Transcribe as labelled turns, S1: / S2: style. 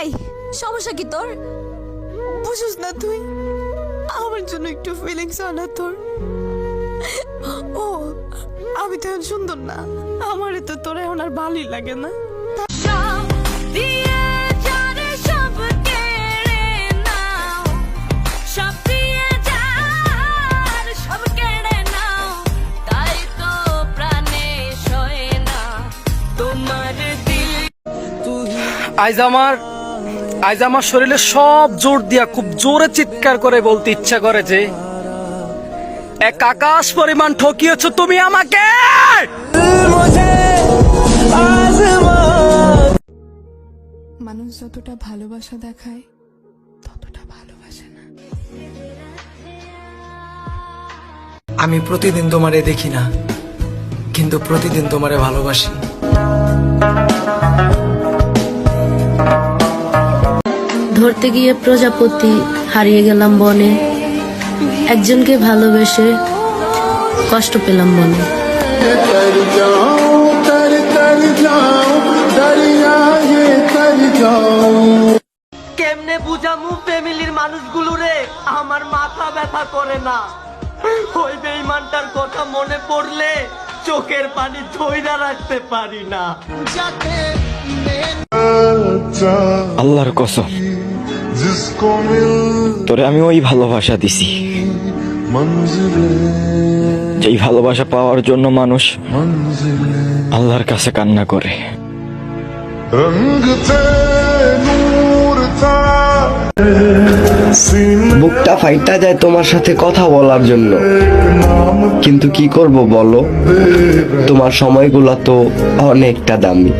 S1: এই সমস্যা কি তোর? বুঝিস না তুই? আমার জন্য একটু ফিলিংস হয় না তোর। ও আমি তো এখন সুন্দর না। আমারে তো তোর এখন আর ভালোই লাগে না।
S2: আজ আমার আজ আমার শরীরে সব জোর দিয়া খুব জোরে চিৎকার করে বলতে ইচ্ছা করে যে এক আকাশ পরিমাণ ঠকিয়েছ তুমি আমাকে!
S3: মানুষ যতটা ভালোবাসা দেখায় ততটা ভালোবাসে না।
S4: আমি প্রতিদিন তোমারে দেখি না কিন্তু প্রতিদিন তোমারে ভালোবাসি।
S5: করতে গিয়ে প্রজাপতি হারিয়ে গেলাম বনে। একজনকে ভালোবেসে কষ্ট পেলাম
S6: বনে।
S7: কেমনে বুঝামু ফ্যামিলির মানুষগুলো রে? আমার মাথা ব্যথা করে না। ওই বেইমানটার কথা মনে পড়লে চোখের পানি ধৈরা রাখতে পারি না।
S8: আল্লাহর কসম। তোরে আমি ওই ভালোবাসা দিছি। যেই ভালোবাসা পাওয়ার জন্য মানুষ আল্লাহর কাছে কান্না করে।
S9: বুকটা ফাইটা যায় তোমার সাথে কথা বলার জন্য। কিন্তু কি করব বলো? তোমার সময়গুলো তো অনেকটা দামি।